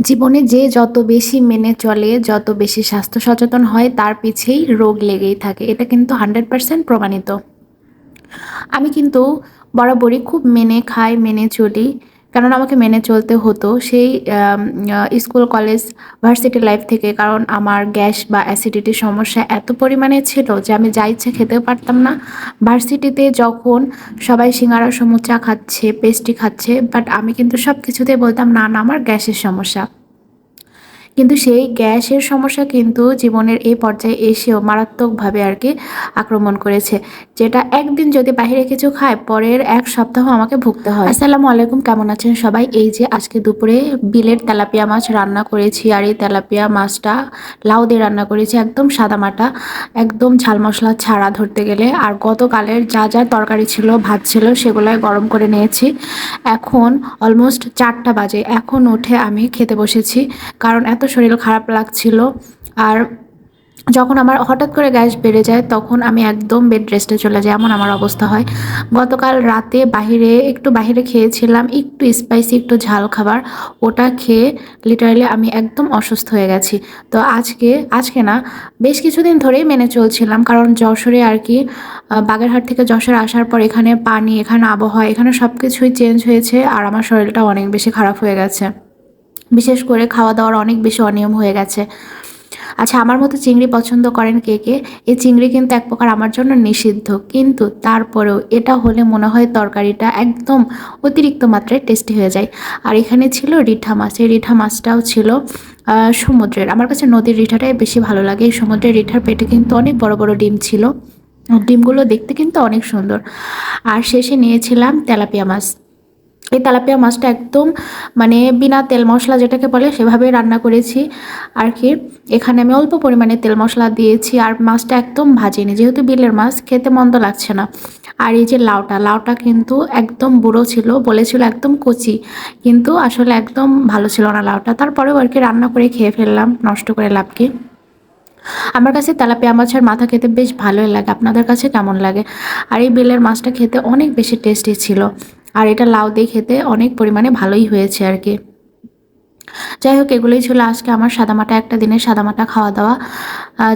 জীবনে যে যত বেশি মেনে চলে, যত বেশি স্বাস্থ্য সচেতন হয়, তার পিছেই রোগ লেগেই থাকে। এটা কিন্তু হান্ড্রেড পারসেন্ট প্রমাণিত। আমি কিন্তু বরাবরই খুব মেনে খাই, মেনে চলি। কেননা আমাকে মেনে চলতে হতো সেই স্কুল, কলেজ ভার্সিটি লাইফ থেকে। কারণ আমার গ্যাস বা অ্যাসিডিটির সমস্যা এত পরিমাণে ছিল যে আমি যা ইচ্ছে খেতেও পারতাম না। ভার্সিটিতে যখন সবাই সিঙ্গারা, সমুচা খাচ্ছে, পেস্টি খাচ্ছে বাট আমি কিন্তু সব কিছুতেই বলতাম, না না, আমার গ্যাসের সমস্যা। কিন্তু সেই গ্যাসের সমস্যা কিন্তু জীবনের এই পর্যায়ে এসেও মারাত্মকভাবে আর কি আক্রমণ করেছে, যেটা একদিন যদি বাইরে কিছু খায়, পরের এক সপ্তাহ আমাকে ভুগতে হয়। আসসালামু আলাইকুম, কেমন আছেন সবাই? এই যে আজকে দুপুরে বিলের তেলাপিয়া মাছ রান্না করেছি, আর এই তেলাপিয়া মাছটা লাউ দিয়ে রান্না করেছি, একদম সাদামাটা একদম ঝাল মশলা ছাড়া ধরতে গেলে। আর গতকালের যা যা তরকারি ছিল, ভাত ছিল, সেগুলাই গরম করে নিয়েছি। এখন অলমোস্ট চারটা বাজে, এখন উঠে আমি খেতে বসেছি, কারণ এত শরীর খারাপ লাগছিল। আর যখন আমার হঠাৎ করে গ্যাস বেড়ে যায়, তখন আমি একদম বেড রেস্টে চলে যাই, এমন আমার অবস্থা হয়। গতকাল রাতে বাহিরে, একটু বাহিরে খেয়েছিলাম, একটু স্পাইসি একটু ঝাল খাবার। ওটা খেয়ে লিটারালি আমি একদম অসুস্থ হয়ে গেছি। তো আজকে আজকে না, বেশ কিছুদিন ধরেই মেনে চলছিলাম, কারণ যশোরে আর কি বাগেরহাট থেকে যশোরে আসার পর এখানে পানি, এখানে আবহাওয়া, এখানে সব কিছুই চেঞ্জ হয়েছে, আর আমার শরীরটা অনেক বেশি খারাপ হয়ে গেছে। বিশেষ করে খাওয়া দাওয়ার অনেক বেশি অনিয়ম হয়ে গেছে। আচ্ছা আমার মতো চিংড়ি পছন্দ করেন কে কে? এই চিংড়ি কিন্তু এক প্রকার আমার জন্য নিষিদ্ধ। কিন্তু তারপরেও এটা হলে মনে হয় তরকারিটা একদম অতিরিক্ত মাত্রায় টেস্টি হয়ে যায়। আর এখানে ছিল রিঠা মাছ। এই রিঠা মাছটাও ছিল সমুদ্রের। আমার কাছে নদীর রিঠাটাই বেশি ভালো লাগে। এই সমুদ্রের রিঠার পেটে কিন্তু অনেক বড় বড় ডিম ছিল। ডিমগুলো দেখতে কিন্তু অনেক সুন্দর। আর শেষে নিয়েছিলাম তেলাপিয়া মাছ। এই তেলাপিয়া মাছটা একদম মানে বিনা তেল মশলা যেটাকে বলে সেভাবে রান্না করেছি। আর কি, এখানে আমি অল্প পরিমাণে তেল মশলা দিয়েছি আর মাছটা একদম ভাজিনি। যেহেতু বিলের মাছ, খেতে মন্দ লাগছে না। আর এই যে লাউটা লাউটা কিন্তু একদম বুড়ো ছিল, বলেছিল একদম কচি, কিন্তু আসলে একদম ভালো ছিল না লাউটা। তারপরেও আর কি রান্না করে খেয়ে ফেললাম, নষ্ট করে লাভ কি। আমার কাছে তেলাপিয়া মাছের মাথা খেতে বেশ ভালোই লাগে, আপনাদের কাছে কেমন লাগে? আর এই বিলের মাছটা খেতে অনেক বেশি টেস্টি ছিল। আর এটা লাউ দিয়ে খেতে অনেক পরিমাণে ভালোই হয়েছে আর কি। যাই হোক, এগুলোই ছিল আজকে আমার সাদামাটা, একটা দিনের সাদামাটা খাওয়া দাওয়া।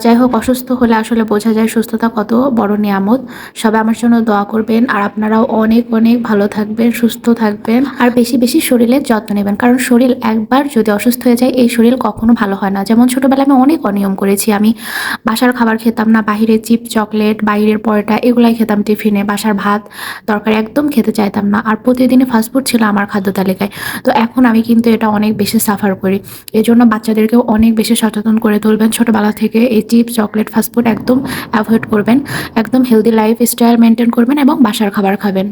যাই হোক, অসুস্থ হলে আসলে বোঝা যায় সুস্থতা কত বড় নিয়ামত। সবাই আমার জন্য দোয়া করবেন আর আপনারাও অনেক অনেক ভালো থাকবেন, সুস্থ থাকবেন আর বেশি বেশি শরীরের যত্ন নেবেন। কারণ শরীর একবার যদি অসুস্থ হয়ে যায়, এই শরীর কখনো ভালো হয় না। যেমন ছোটোবেলায় আমি অনেক অনিয়ম করেছি। আমি বাসার খাবার খেতাম না বাইরের চিপ, চকলেট, বাইরের পরোটা এগুলাই খেতাম টিফিনে, বাসার ভাত, তরকারি একদম খেতে চাইতাম না। আর প্রতিদিনই ফাস্টফুড ছিল আমার খাদ্য তালিকায়। তো এখন আমি কিন্তু এটা অনেক বেশি সাফার করি। এজন্য বাচ্চাদেরকেও অনেক বেশি সচেতন করে তুলবেন। ছোটোবেলা থেকে এই চিপ চকলেট, ফাস্টফুড একদম অ্যাভয়েড করবেন। একদম হেলদি লাইফ স্টাইল মেনটেন করবেন এবং বাসার খাবার খাবেন।